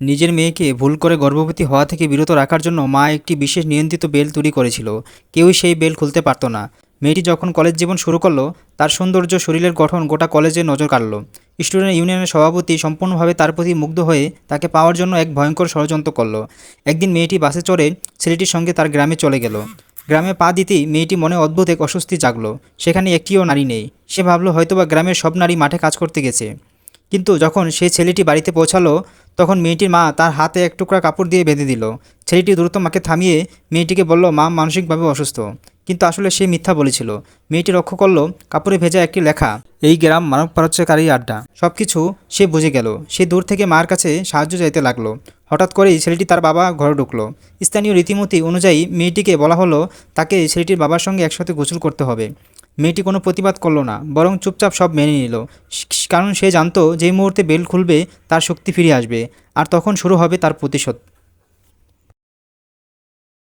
নিজের মেয়েকে ভুল করে গর্ভবতী হওয়া থেকে বিরত রাখার জন্য মা একটি বিশেষ নিয়ন্ত্রিত বেল তৈরি করেছিল। কেউই সেই বেল খুলতে পারতো না। মেয়েটি যখন কলেজ জীবন শুরু করল, তার সৌন্দর্য, শরীরের গঠন গোটা কলেজে নজর কাড়ল। স্টুডেন্ট ইউনিয়নের সভাপতি সম্পূর্ণভাবে তার প্রতি মুগ্ধ হয়ে তাকে পাওয়ার জন্য এক ভয়ঙ্কর ষড়যন্ত্র করল। একদিন মেয়েটি বাসে চড়ে ছেলেটির সঙ্গে তার গ্রামে চলে গেল। গ্রামে পা দিতেই মেয়েটি মনে অদ্ভুত এক অস্বস্তি জাগলো। সেখানে একটিও নারী নেই। সে ভাবলো, হয়তোবা গ্রামের সব নারী মাঠে কাজ করতে গেছে। কিন্তু যখন সেই ছেলেটি বাড়িতে পৌঁছালো, তখন মেয়েটির মা তার হাতে এক টুকরা কাপড় দিয়ে বেঁধে দিল। ছেলেটি দ্রুত মাকে থামিয়ে মেয়েটিকে বলল, মা মানসিকভাবে অসুস্থ। কিন্তু আসলে সে মিথ্যা বলেছিল। মেয়েটি লক্ষ্য করল, কাপড়ে ভেজা একটি লেখা, এই গ্রাম মানব পারচ্যকারী আড্ডা। সব কিছু সে বুঝে গেল। সে দূর থেকে মার কাছে সাহায্য চাইতে লাগল। হঠাৎ করেই ছেলেটি তার বাবা ঘরে ঢুকলো। স্থানীয় রীতিমতি অনুযায়ী মেয়েটিকে বলা হলো, তাকে ছেলেটির বাবার সঙ্গে একসাথে গোসল করতে হবে। মেয়েটি কোনো প্রতিবাদ করল না, বরং চুপচাপ সব মেনে নিল। কারণ সে জানতো যে মুহূর্তে বেল খুলবে, তার শক্তি ফিরে আসবে, আর তখন শুরু হবে তার প্রতিশোধ।